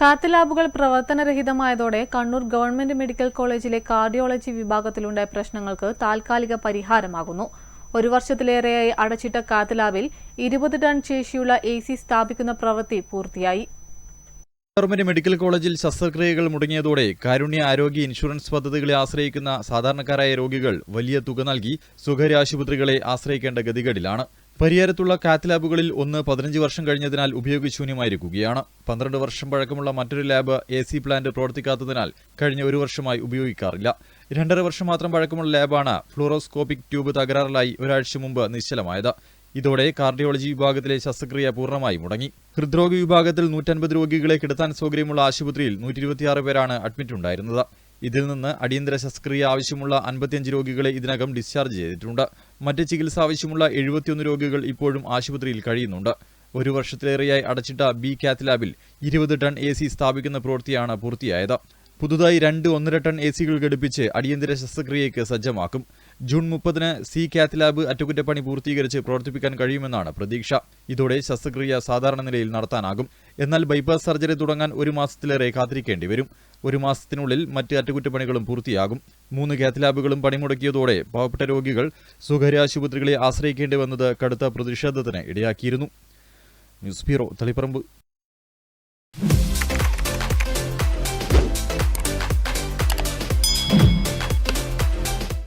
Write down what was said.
കാത്ത് ലാബുകൾ പ്രവർത്തനരഹിതമായതോടെ കണ്ണൂർ ഗവൺമെന്റ് മെഡിക്കൽ കോളേജിലെ കാർഡിയോളജി വിഭാഗത്തിലുണ്ടായ പ്രശ്നങ്ങൾക്ക് താൽക്കാലിക പരിഹാരമാകുന്നു. ഒരു വർഷത്തിലേറെയായി അടച്ചിട്ട കാത്ത് ലാബിൽ ഇരുപത് ടൺ ശേഷിയുള്ള എ സി സ്ഥാപിക്കുന്ന പ്രവൃത്തി പൂർത്തിയായി. ഗവൺമെന്റ് മെഡിക്കൽ കോളേജിൽ ശസ്ത്രക്രിയകൾ മുടങ്ങിയതോടെ കാരുണ്യ ആരോഗ്യ ഇൻഷുറൻസ് പദ്ധതികളെ ആശ്രയിക്കുന്ന സാധാരണക്കാരായ രോഗികൾ വലിയ തുക നൽകി സ്വകാര്യ ആശുപത്രികളെ ആശ്രയിക്കേണ്ട ഗതികേടിലാണ്. പരിയാരത്തുള്ള കാത്ത് ലാബുകളിൽ ഒന്ന് പതിനഞ്ച് വർഷം കഴിഞ്ഞതിനാൽ ഉപയോഗശൂന്യമായിരിക്കുകയാണ്. പന്ത്രണ്ട് വർഷം പഴക്കമുള്ള മറ്റൊരു ലാബ് എ സി പ്ലാന്റ് പ്രവർത്തിക്കാത്തതിനാൽ കഴിഞ്ഞ ഒരു വർഷമായി ഉപയോഗിക്കാറില്ല. രണ്ടര വർഷം മാത്രം പഴക്കമുള്ള ലാബാണ് ഫ്ലൂറോസ്കോപ്പിക് ട്യൂബ് തകരാറിലായി ഒരാഴ്ച മുമ്പ് നിശ്ചലമായത്. ഇതോടെ കാർഡിയോളജി വിഭാഗത്തിലെ ശസ്ത്രക്രിയ പൂർണമായി മുടങ്ങി. ഹൃദ്രോഗ വിഭാഗത്തിൽ നൂറ്റൻപത് രോഗികളെ കിടത്താൻ സൗകര്യമുള്ള ആശുപത്രിയിൽ നൂറ്റി പേരാണ് അഡ്മിറ്റ് ഉണ്ടായിരുന്നത്. ഇതിൽ നിന്ന് അടിയന്തര ശസ്ത്രക്രിയ ആവശ്യമുള്ള അൻപത്തിയഞ്ച് രോഗികളെ ഇതിനകം ഡിസ്ചാർജ് ചെയ്തിട്ടുണ്ട്. മറ്റ് ചികിത്സ ആവശ്യമുള്ള എഴുപത്തിയൊന്ന് രോഗികൾ ഇപ്പോഴും ആശുപത്രിയിൽ കഴിയുന്നുണ്ട്. ഒരു വർഷത്തിലേറെയായി അടച്ചിട്ട ബി കാത്ത് ലാബിൽ ഇരുപത് ടൺ എ സി സ്ഥാപിക്കുന്ന പ്രവൃത്തിയാണ് പൂർത്തിയായത്. പുതുതായി രണ്ട് ഒന്നര ടൺ എ സികൾ ഘടിപ്പിച്ച് അടിയന്തര ശസ്ത്രക്രിയയ്ക്ക് സജ്ജമാക്കും. ജൂൺ മുപ്പതിന് സി കാത്ത് ലാബ് അറ്റകുറ്റപ്പണി പൂർത്തീകരിച്ച് പ്രവർത്തിപ്പിക്കാൻ കഴിയുമെന്നാണ് പ്രതീക്ഷ. ഇതോടെ ശസ്ത്രക്രിയ സാധാരണ നിലയിൽ നടത്താനാകും. എന്നാൽ ബൈപ്പാസ് സർജറി തുടങ്ങാൻ ഒരു മാസത്തിലേറെ കാത്തിരിക്കേണ്ടി വരും. ഒരു മാസത്തിനുള്ളിൽ മറ്റ് അറ്റകുറ്റപ്പണികളും പൂർത്തിയാകും. മൂന്ന് കാത്ത് ലാബുകളും പണിമുടക്കിയതോടെ പാവപ്പെട്ട രോഗികൾ സ്വകാര്യ ആശുപത്രികളെ ആശ്രയിക്കേണ്ടി വന്നത് കടുത്ത പ്രതിഷേധത്തിന് ഇടയാക്കിയിരുന്നു. News bureau Taliparamba.